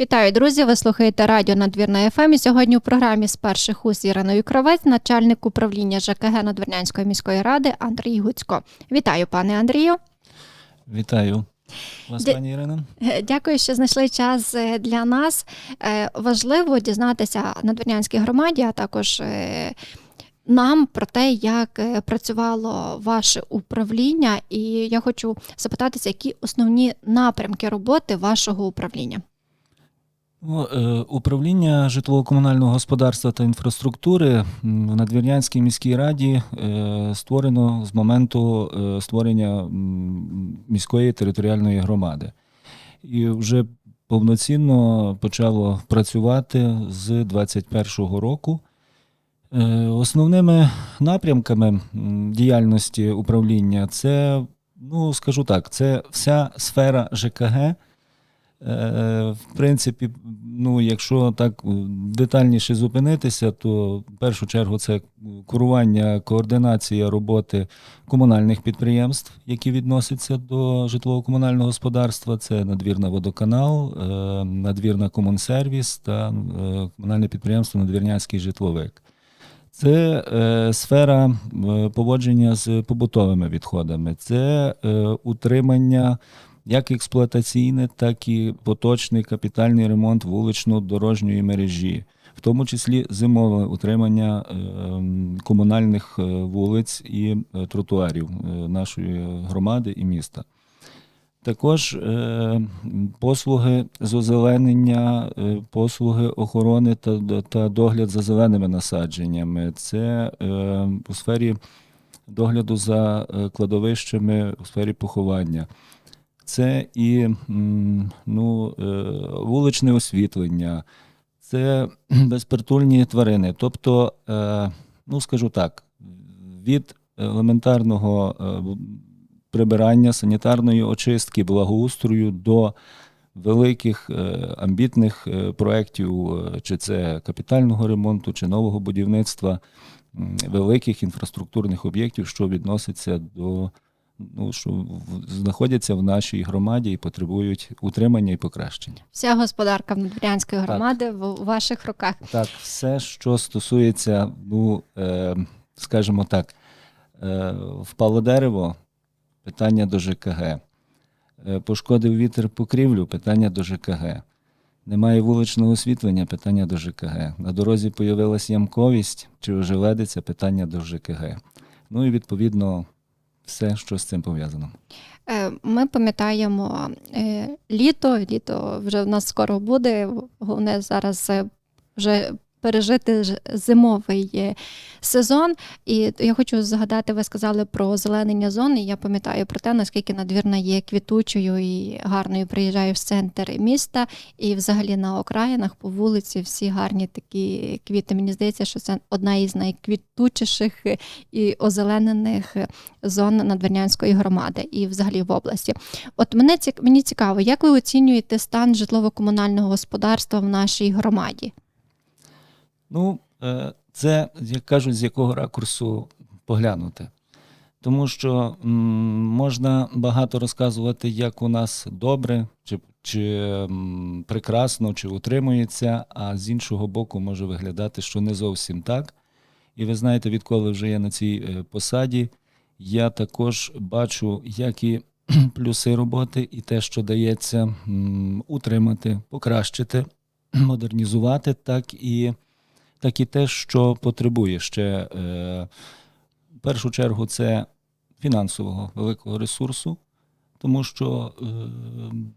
Вітаю, друзі! Ви слухаєте радіо Надвірна ФМ. І сьогодні у програмі з перших уст Іриною Кравець, начальник управління ЖКГ Надвірнянської міської ради Андрій Гуцько. Вітаю, пане Андрію. Вітаю вас, пані Ірина. Е, Дякую, що знайшли час е, для нас. Е, Важливо дізнатися надвірнянській громаді, а також нам про те, як працювало ваше управління. І я хочу запитатися, які основні напрямки роботи вашого управління. Ну, е, Управління житлово-комунального господарства та інфраструктури в Надвірнянській міській раді е, створено з моменту е, створення міської територіальної громади. І вже повноцінно почало працювати з 2021 року. Основними напрямками діяльності управління це, ну скажу так, це вся сфера ЖКГ. Е, В принципі, ну, якщо так детальніше зупинитися, то в першу чергу це курування, координація роботи комунальних підприємств, які відносяться до житлово-комунального господарства. Це надвірна водоканал, е, надвірна комунсервіс та е, комунальне підприємство Надвірнянський житловик. Це е, сфера поводження з побутовими відходами, це е, утримання як експлуатаційне, так і поточний капітальний ремонт вулично-дорожньої мережі, в тому числі зимове утримання е, комунальних е, вулиць і е, тротуарів нашої громади і міста. Також послуги з озеленення, послуги охорони та, та догляд за зеленими насадженнями. Це у сфері догляду за кладовищами, у сфері поховання. Це і ну, е, вуличне освітлення, це безпритульні тварини. Тобто, е, ну скажу так, від елементарного е, прибирання, санітарної очистки, благоустрою до великих амбітних проєктів, чи це капітального ремонту, чи нового будівництва великих інфраструктурних об'єктів, що відноситься до ну, що знаходяться в нашій громаді і потребують утримання і покращення. Вся господарка Надвірнянської Так. громади в ваших руках. Так, все, що стосується, ну, е, скажімо так, е, впало дерево, питання до ЖКГ. Е, пошкодив вітер покрівлю, питання до ЖКГ. Немає вуличного освітлення, питання до ЖКГ. На дорозі появилась ямковість чи ожеледиця, питання до ЖКГ. Ну і відповідно все, що з цим пов'язано. Е, Ми пам'ятаємо е, літо, літо вже в нас скоро буде. Головне зараз е, вже пережити зимовий е, сезон. І я хочу згадати, ви сказали про озеленення зон. І я пам'ятаю про те, наскільки надвірна є квітучою і гарною. Приїжджаю в центр міста, і взагалі на окраїнах по вулиці всі гарні такі квіти. Мені здається, що це одна із найквітучіших і озеленених зон Надвірнянської громади і взагалі в області. От мене мені цікаво, як ви оцінюєте стан житлово-комунального господарства в нашій громаді? Ну, е, це, як кажуть, з якого ракурсу поглянути. Тому що м, можна багато розказувати, як у нас добре, чи, чи м, прекрасно, чи утримується, а з іншого боку може виглядати, що не зовсім так. І ви знаєте, відколи вже я на цій е, посаді, я також бачу, як і плюси роботи, і те, що дається м, утримати, покращити, модернізувати, так і так і те, що потребує ще е, в першу чергу, це фінансового великого ресурсу, тому що е,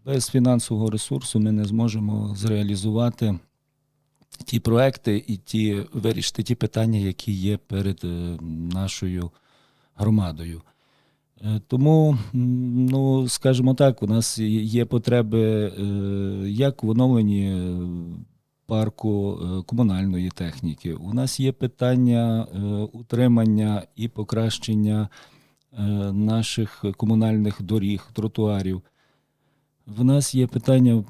без фінансового ресурсу ми не зможемо зреалізувати ті проекти і ті, вирішити ті питання, які є перед е, нашою громадою. Тому, ну, скажімо так, у нас є потреби як в оновленні парку е, комунальної техніки. У нас є питання е, утримання і покращення е, наших комунальних доріг, тротуарів. В нас є питання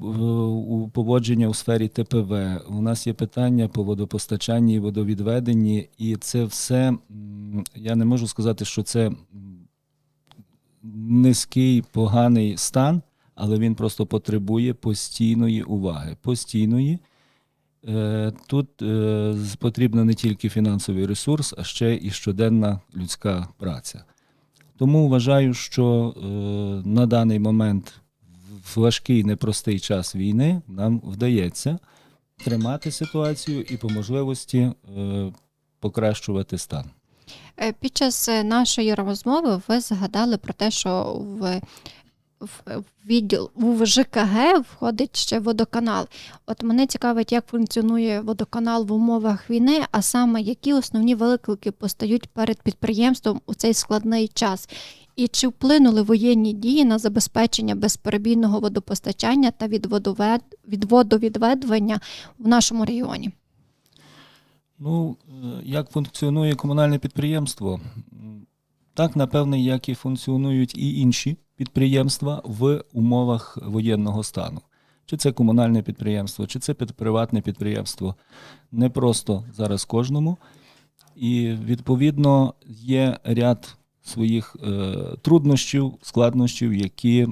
поводження у сфері ТПВ. У нас є питання по водопостачанні і водовідведенні, і це все я не можу сказати, що це низький, поганий стан, але він просто потребує постійної уваги. Постійної. Е, Тут е, потрібно не тільки фінансовий ресурс, а ще і щоденна людська праця. Тому вважаю, що е, на даний момент в важкий непростий час війни нам вдається тримати ситуацію і по можливості покращувати стан. Під час нашої розмови ви згадали про те, що в, в, відділ у ЖКГ входить ще водоканал. От мене цікавить, як функціонує водоканал в умовах війни, а саме які основні виклики постають перед підприємством у цей складний час. І чи вплинули воєнні дії на забезпечення безперебійного водопостачання та від, водовед... водовідведення в нашому регіоні? Ну, е, як функціонує комунальне підприємство? Так, напевне, як і функціонують і інші підприємства в умовах воєнного стану. Чи це комунальне підприємство, чи це приватне підприємство. Не просто зараз кожному. І відповідно є ряд своїх е, труднощів, складнощів, які,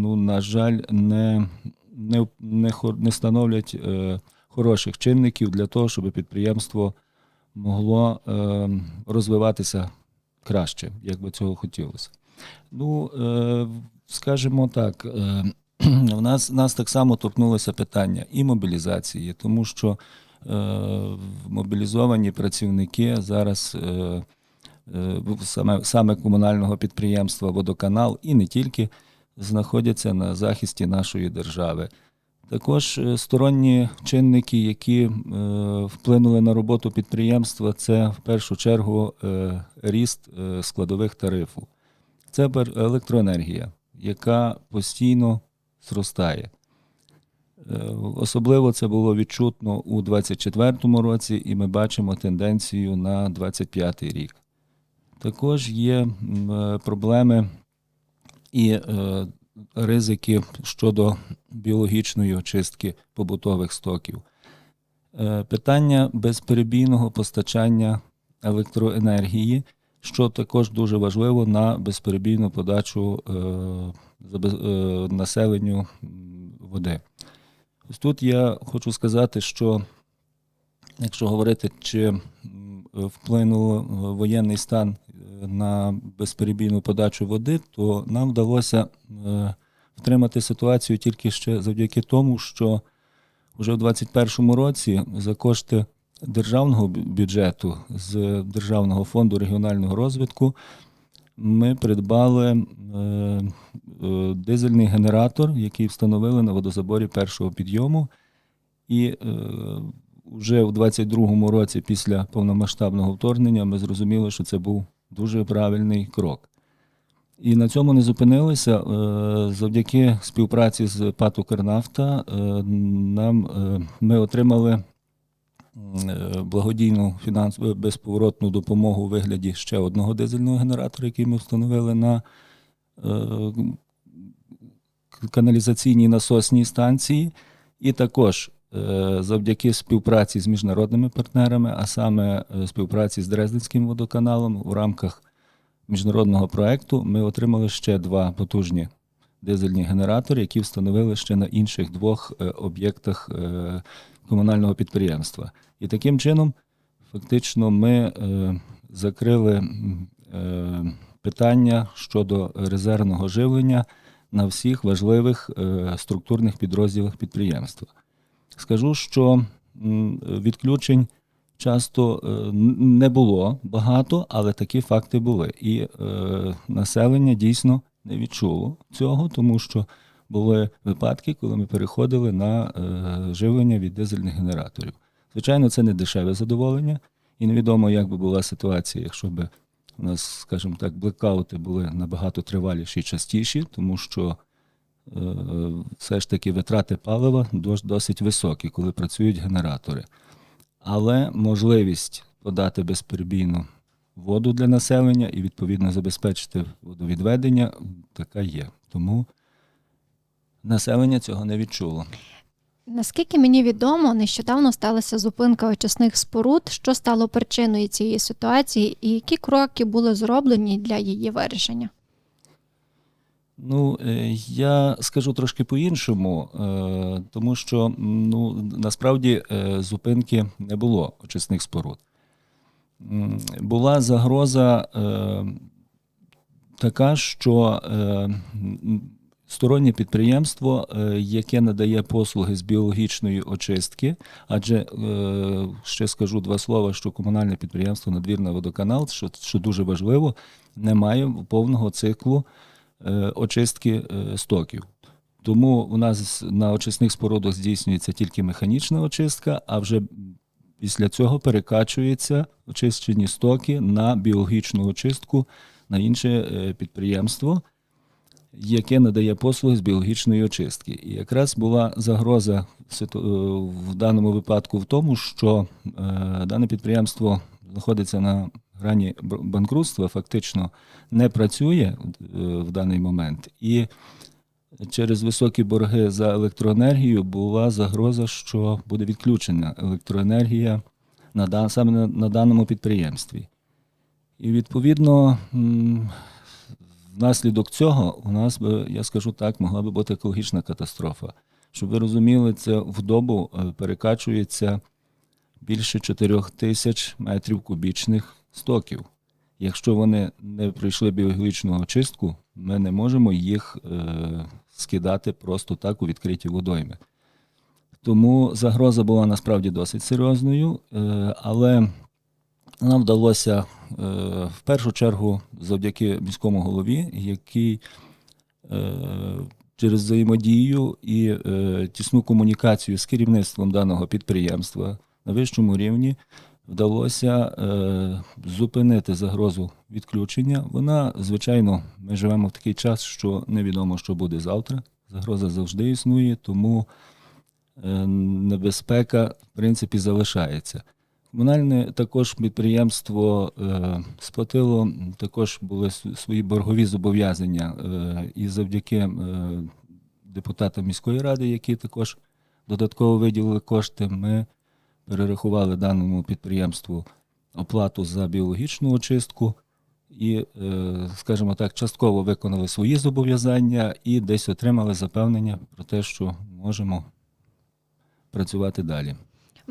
ну, на жаль, не, не, не, не становлять е, хороших чинників для того, щоб підприємство могло е, розвиватися краще, як би цього хотілося. Ну, е, скажімо так, е, в нас, нас так само торкнулося питання і мобілізації, тому що е, мобілізовані працівники зараз. Саме, саме комунального підприємства Водоканал і не тільки знаходяться на захисті нашої держави. Також е, сторонні чинники, які е, вплинули на роботу підприємства, це в першу чергу е, ріст складових тарифу. Це електроенергія, яка постійно зростає. Особливо це було відчутно у 2024 році, і ми бачимо тенденцію на 2025 рік. Також є проблеми і ризики щодо біологічної очистки побутових стоків. Е, Питання безперебійного постачання електроенергії, що також дуже важливо на безперебійну подачу е, е, населенню води. Ось тут я хочу сказати, що якщо говорити, чи вплинув воєнний стан на безперебійну подачу води, то нам вдалося е, втримати ситуацію тільки ще завдяки тому, що вже в 2021 році за кошти державного бюджету з Державного фонду регіонального розвитку ми придбали е, е, дизельний генератор, який встановили на водозаборі першого підйому. І вже в 22-му році, після повномасштабного вторгнення, ми зрозуміли, що це був дуже правильний крок. І на цьому не зупинилися. Е, Завдяки співпраці з ПАТ «Укрнафта» е, нам е, ми отримали благодійну фінансову безповоротну допомогу у вигляді ще одного дизельного генератора, який ми встановили на каналізаційній насосній станції. І також завдяки співпраці з міжнародними партнерами, а саме е, співпраці з Дрезденським водоканалом в рамках міжнародного проекту, ми отримали ще два потужні дизельні генератори, які встановили ще на інших двох е, об'єктах е, комунального підприємства. І таким чином, фактично, ми е, закрили е, питання щодо резервного живлення на всіх важливих е, структурних підрозділах підприємства. Скажу, що відключень часто е, не було багато, але такі факти були. І е, населення дійсно не відчуло цього, тому що були випадки, коли ми переходили на е, живлення від дизельних генераторів. Звичайно, це не дешеве задоволення, і невідомо, як би була ситуація, якщо б у нас, скажімо так, блекаути були набагато триваліші і частіші, тому що все ж таки витрати палива досить високі, коли працюють генератори. Але можливість подати безперебійну воду для населення і відповідно забезпечити водовідведення така є. Тому населення цього не відчуло. Наскільки мені відомо, нещодавно сталася зупинка очисних споруд, що стало причиною цієї ситуації, і які кроки були зроблені для її вирішення? Ну, е, я скажу трошки по-іншому, е, тому що ну, насправді е, зупинки не було очисних споруд. Була загроза така, що стороннє підприємство, яке надає послуги з біологічної очистки, адже ще скажу два слова, що комунальне підприємство Надвірна водоканал, що, що дуже важливо, не має повного циклу очистки е, стоків. Тому у нас на очисних спорудах здійснюється тільки механічна очистка, а вже після цього перекачуються очищені стоки на біологічну очистку на інше е, підприємство, яке надає послуги з біологічної очистки. І якраз була загроза е, в даному випадку в тому, що е, дане підприємство знаходиться на грані банкрутства, фактично не працює е, в даний момент. І через високі борги за електроенергію була загроза, що буде відключена електроенергія саме на, на даному підприємстві. І відповідно, внаслідок цього у нас би, я скажу так, могла би бути екологічна катастрофа. Щоб ви розуміли, це в добу е, перекачується більше 4 тисяч метрів кубічних стоків. Якщо вони не пройшли біологічну очистку, ми не можемо їх е, скидати просто так у відкриті водойми. Тому загроза була насправді досить серйозною, е, але нам вдалося е, в першу чергу завдяки міському голові, який е, через взаємодію і е, тісну комунікацію з керівництвом даного підприємства на вищому рівні вдалося е, зупинити загрозу відключення. Вона, звичайно, ми живемо в такий час, що невідомо, що буде завтра. Загроза завжди існує, тому е, небезпека, в принципі, залишається. Комунальне також підприємство е, сплатило, також були свої боргові зобов'язання, е, і завдяки е, депутатам міської ради, які також додатково виділили кошти, ми перерахували даному підприємству оплату за біологічну очистку і, е, скажімо так, частково виконали свої зобов'язання і десь отримали запевнення про те, що можемо працювати далі.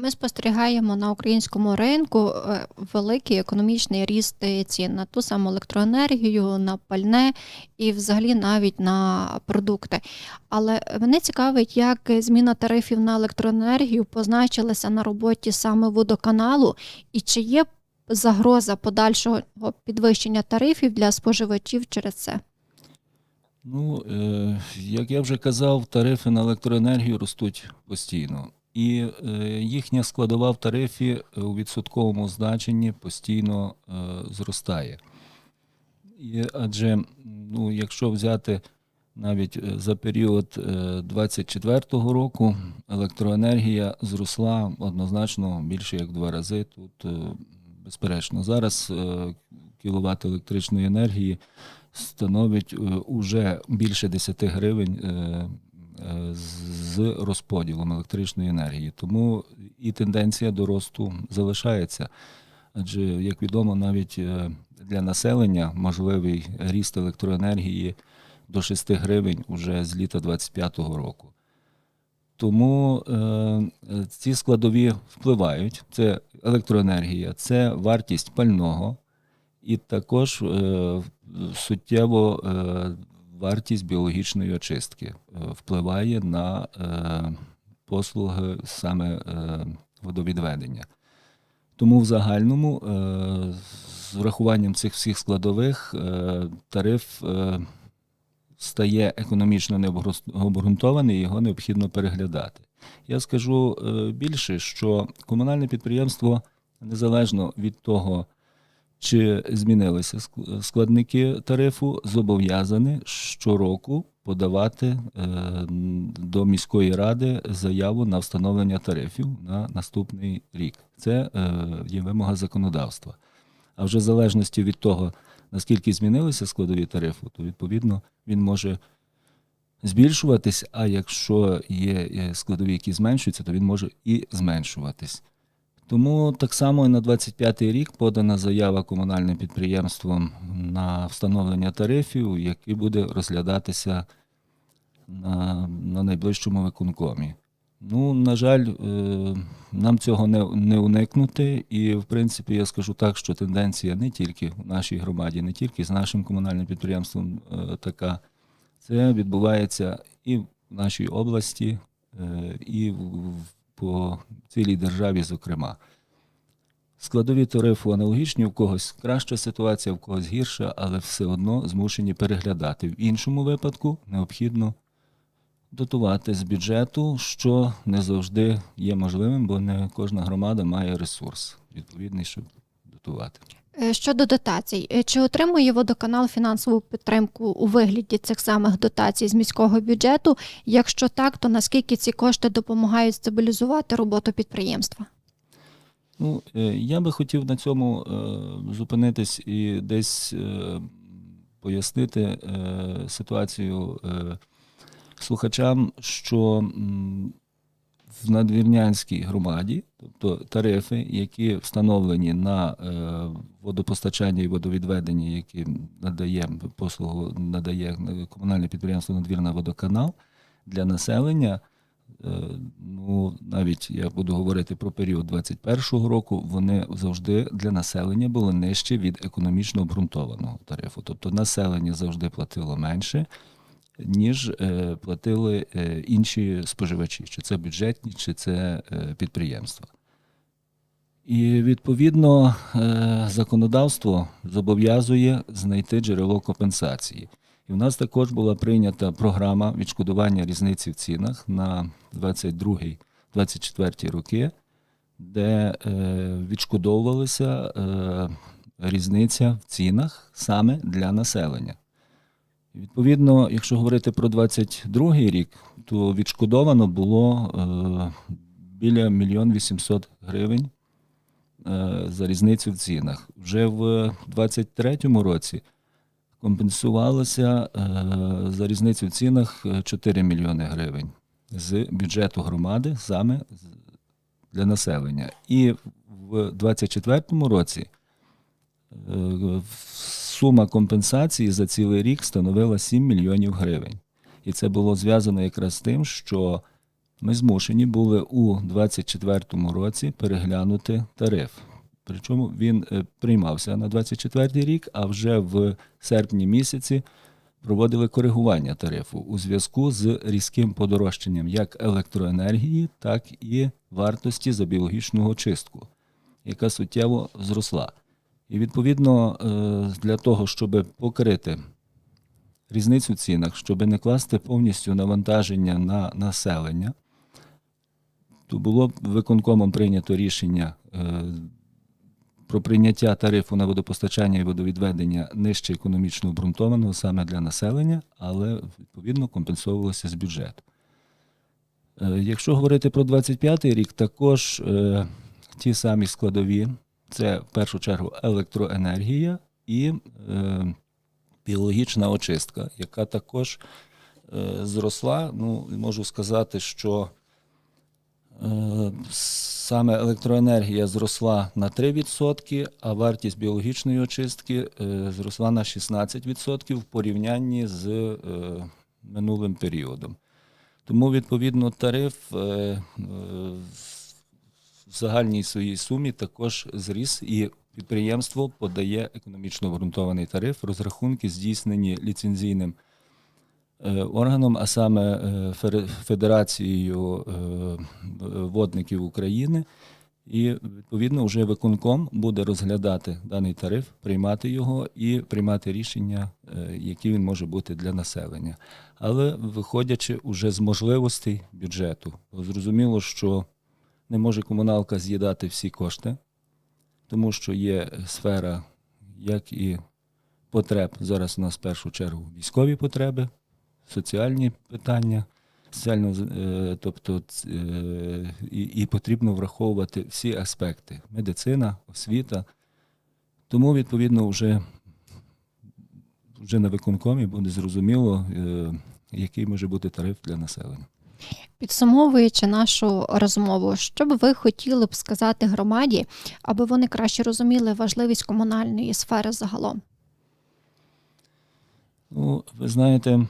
Ми спостерігаємо на українському ринку е, великий економічний ріст цін на ту саму електроенергію, на пальне і взагалі навіть на продукти. Але мене цікавить, як зміна тарифів на електроенергію позначилася на роботі саме водоканалу, і чи є загроза подальшого підвищення тарифів для споживачів через це. Ну, е, як я вже казав, тарифи на електроенергію ростуть постійно. І е, їхня складова в тарифі е, у відсотковому значенні постійно е, зростає. І, адже, ну, якщо взяти навіть за період 2024 року, електроенергія зросла однозначно більше як два рази. Тут, безперечно, зараз кіловат електричної енергії становить уже більше 10 гривень з розподілом електричної енергії. Тому і тенденція до росту залишається. Адже, як відомо, навіть е, для населення можливий ріст електроенергії до 6 гривень уже з літа 2025 року. Тому е, ці складові впливають. Це електроенергія, це вартість пального, і також е, суттєво е, вартість біологічної очистки е, впливає на е, послуги саме е, водовідведення. Тому в загальному, з врахуванням цих всіх складових, тариф стає економічно необґрунтований, його необхідно переглядати. Я скажу більше, що комунальне підприємство незалежно від того, чи змінилися складники тарифу, зобов'язане щороку подавати е, до міської ради заяву на встановлення тарифів на наступний рік. Це е, є вимога законодавства. А вже в залежності від того, наскільки змінилися складові тарифу, то відповідно він може збільшуватись, а якщо є складові, які зменшуються, то він може і зменшуватись. Тому так само і на 25-й рік подана заява комунальним підприємством на встановлення тарифів, який буде розглядатися на, на найближчому виконкомі. Ну, на жаль, е, нам цього не, не уникнути. І, в принципі, я скажу так, що тенденція не тільки в нашій громаді, не тільки з нашим комунальним підприємством е, така. Це відбувається і в нашій області, е, і в, в- по цілій державі, зокрема. Складові тарифу аналогічні, в когось краща ситуація, в когось гірша, але все одно змушені переглядати. В іншому випадку необхідно дотувати з бюджету, що не завжди є можливим, бо не кожна громада має ресурс відповідний, щоб дотувати. Е, Щодо дотацій, Е, чи отримує водоканал фінансову підтримку у вигляді цих самих дотацій з міського бюджету? Якщо так, то наскільки ці кошти допомагають стабілізувати роботу підприємства? Ну, е, я би хотів на цьому зупинитись і десь пояснити ситуацію слухачам, що в надвірнянській громаді, тобто тарифи, які встановлені на е, водопостачання і водовідведення, які надає послугу, надає комунальне підприємство Надвірна водоканал для населення. Е, Ну, навіть я буду говорити про період 21-го року, вони завжди для населення були нижче від економічно обґрунтованого тарифу. Тобто населення завжди платило менше, ніж е, платили е, інші споживачі, чи це бюджетні, чи це е, підприємства. І відповідно законодавство зобов'язує знайти джерело компенсації. І в нас також була прийнята програма відшкодування різниці в цінах на 22-24 роки, де відшкодовувалася різниця в цінах саме для населення. Відповідно, якщо говорити про 22 рік, то відшкодовано було е, біля 1 800 гривень е, за різницю в цінах. Вже в 23 році компенсувалося е, за різницю в цінах е, 4 мільйони гривень з бюджету громади саме для населення. І в 24 році е, сума компенсації за цілий рік становила 7 мільйонів гривень. І це було зв'язано якраз з тим, що ми змушені були у 2024 році переглянути тариф. Причому він е, приймався на 24 рік, а вже в серпні місяці проводили коригування тарифу у зв'язку з різким подорожчанням як електроенергії, так і вартості за біологічну очистку, яка суттєво зросла. І відповідно е, для того, щоб покрити різницю в цінах, щоб не класти повністю навантаження на населення, то було виконкомом прийнято рішення е, про прийняття тарифу на водопостачання і водовідведення нижче економічно обґрунтованого саме для населення, але відповідно компенсовувалося з бюджету. Е, Якщо говорити про 25-й рік, також ті самі складові, це в першу чергу електроенергія і е, біологічна очистка, яка також е, зросла. Ну, можу сказати, що Е, Саме електроенергія зросла на 3%, а вартість біологічної очистки е, зросла на 16% в порівнянні з е, минулим періодом. Тому, відповідно, тариф е, е, в загальній своїй сумі також зріс, і підприємство подає економічно обґрунтований тариф. Розрахунки здійснені ліцензійним е, органом, а саме е, Федерацією е, водників України. І відповідно вже виконком буде розглядати даний тариф, приймати його і приймати рішення, які він може бути для населення. Але виходячи уже з можливостей бюджету, зрозуміло, що не може комуналка з'їдати всі кошти, тому що є сфера, як і потреб. Зараз у нас в першу чергу військові потреби, соціальні питання, соціально, е, тобто е, і, і потрібно враховувати всі аспекти: медицина, освіта. Тому, відповідно, вже, вже на виконкомі буде зрозуміло, е, який може бути тариф для населення. Підсумовуючи нашу розмову, що б ви хотіли б сказати громаді, аби вони краще розуміли важливість комунальної сфери загалом? Ну, ви знаєте,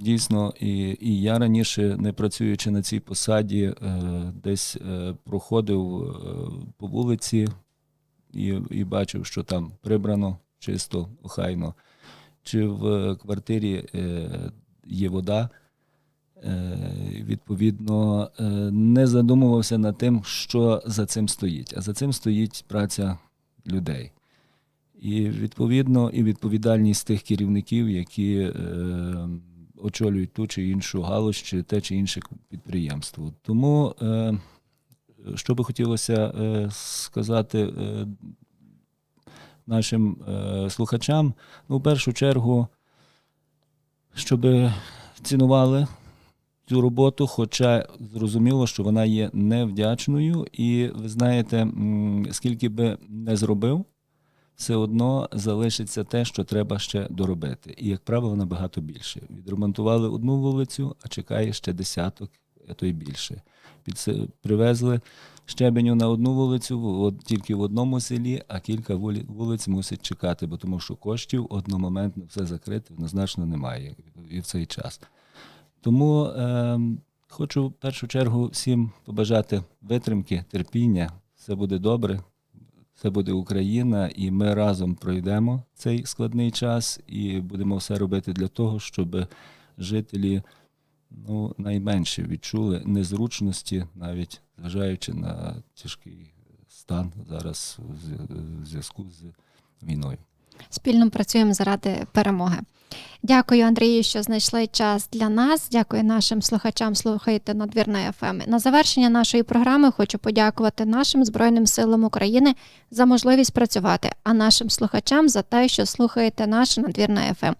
дійсно, і, і я раніше, не працюючи на цій посаді, е, десь е, проходив е, по вулиці і, і бачив, що там прибрано чисто, охайно. Чи в квартирі є вода. Е, Відповідно, е, не задумувався над тим, що за цим стоїть. А за цим стоїть праця людей. І відповідно, і відповідальність тих керівників, які е, очолюють ту чи іншу галузь, чи те чи інше підприємство. Тому, що би хотілося сказати нашим слухачам, ну, в першу чергу, щоб цінували цю роботу, хоча зрозуміло, що вона є невдячною, і ви знаєте, скільки би не зробив, все одно залишиться те, що треба ще доробити. І, як правило, набагато більше. Відремонтували одну вулицю, а чекає ще десяток, а то й більше. Привезли щебеню на одну вулицю, тільки в одному селі, а кілька вулиць мусить чекати, бо тому що коштів одномоментно все закрити однозначно немає і в цей час. Тому е, хочу в першу чергу всім побажати витримки, терпіння. Все буде добре, це буде Україна, і ми разом пройдемо цей складний час і будемо все робити для того, щоб жителі ну, найменше відчули незручності, навіть зважаючи на тяжкий стан зараз в зв'язку з війною. Спільно працюємо заради перемоги. Дякую, Андрію, що знайшли час для нас. Дякую нашим слухачам. Слухайте надвірна ФМ. На завершення нашої програми хочу подякувати нашим Збройним силам України за можливість працювати, а нашим слухачам за те, що слухаєте наш надвірна ФМ.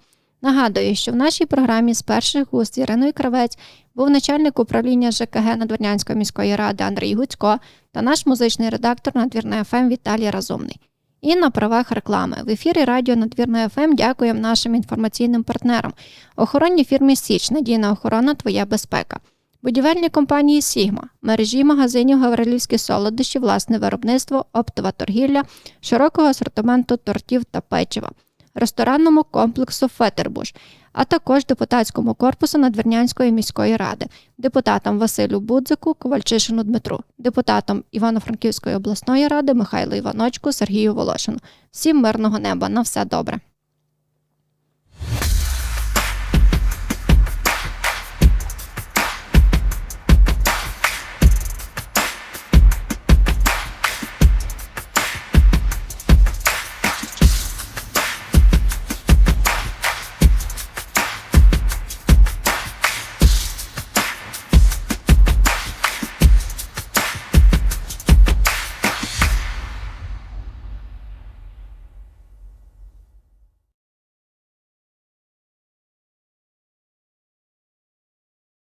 Нагадую, що в нашій програмі з перших уст Іриною Кравець був начальник управління ЖКГ Надвірнянської міської ради Андрій Гуцько та наш музичний редактор Надвірна ФМ Віталій Разумний. І на правах реклами. В ефірі Радіо надвірної ФМ дякуємо нашим інформаційним партнерам, охоронній фірмі Січ, надійна охорона, твоя безпека, будівельній компанії Сігма, мережі магазинів Гаврилівські солодощі, власне виробництво, оптова торгівля, широкого асортименту тортів та печива, ресторанному комплексу Фетербуш, а також депутатському корпусу Надвірнянської міської ради, депутатам Василю Будзику, Ковальчишину Дмитру, депутатам Івано-Франківської обласної ради Михайлу Іваночку, Сергію Волошину. Всім мирного неба на все добре.